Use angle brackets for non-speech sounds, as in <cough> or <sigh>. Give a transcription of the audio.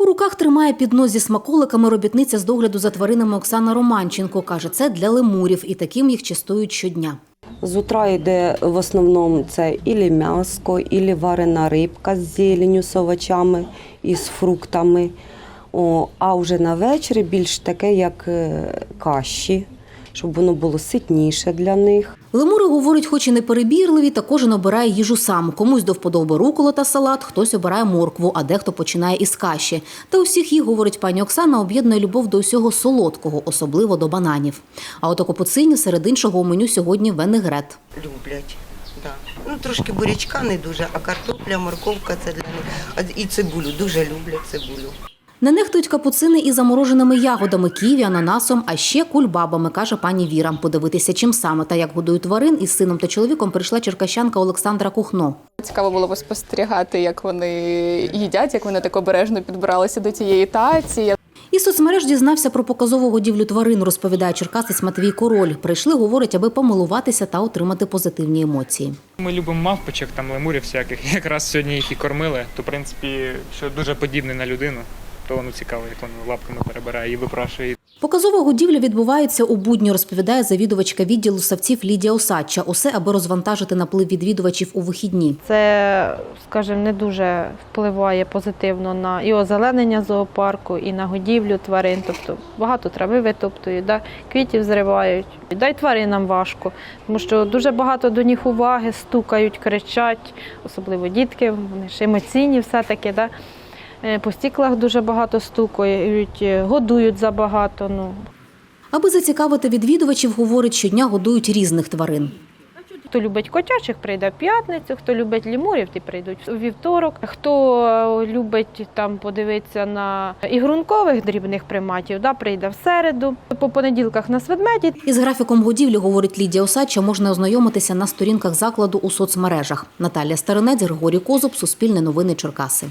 У руках тримає піднос зі смаколиками робітниця з догляду за тваринами Оксана Романченко. Каже, це для лемурів і таким їх частують щодня. З утра йде в основному це ілі м'яско, ілі варена рибка з зеленю, з овочами і з фруктами. О, а вже на вечір більш таке, як е, каші, щоб воно було ситніше для них. Лемури, говорить, хоч і не перебірливі, та кожен обирає їжу сам. Комусь до вподоби рукола та салат, хтось обирає моркву, а дехто починає із каші. Та усіх їх, говорить пані Оксана, об'єднує любов до усього солодкого, особливо до бананів. А от у серед іншого у меню сьогодні венегрет. люблять. Да. Ну, трошки бурячка не дуже, а картопля, морковка це для них. А І цибулю, дуже люблять цибулю. Не нехтують капуцини і замороженими ягодами, ківі, ананасом, а ще кульбабами, каже пані Віра. Подивитися, чим саме та як годують тварин із сином та чоловіком прийшла черкащанка Олександра Кухно. Цікаво було поспостерігати, як вони їдять, як вони так обережно підбиралися до тієї таці. Із соцмереж дізнався про показову годівлю тварин, розповідає черкасець Матвій Король. Прийшли, говорить, аби помилуватися та отримати позитивні емоції. Ми любимо мавпочок, там лемурів всяких. <laughs> Якраз сьогодні їх і кормили. То, в принципі, що дуже подібний на людину, то воно цікаво, як воно лапками перебирає і випрашує. Показова годівля відбувається у будні, розповідає завідувачка відділу савців Лідія Осадча. Усе, аби розвантажити наплив відвідувачів у вихідні. Це, скажімо, не дуже впливає позитивно на і озеленення зоопарку, і на годівлю тварин. Тобто багато трави витоптують, да? квітів зривають. Да й тваринам важко, тому що дуже багато до них уваги, стукають, кричать, особливо дітки, вони ж емоційні все-таки. Да? Е, По стіклах дуже багато стукають, е, годують забагато. Ну, Аби зацікавити відвідувачів, говорить, щодня годують різних тварин. Хто любить котячих, прийде в п'ятницю, хто любить лімурів, ті прийдуть у вівторок. Хто е, любить там подивитися на ігрункових дрібних приматів, да, прийде в середу. По понеділках на ведмеді. Із графіком годівлі, говорить Лідія Осадча, можна ознайомитися на сторінках закладу у соцмережах. Наталія Старинець, Григорій Козуб, Суспільне новини Черкаси.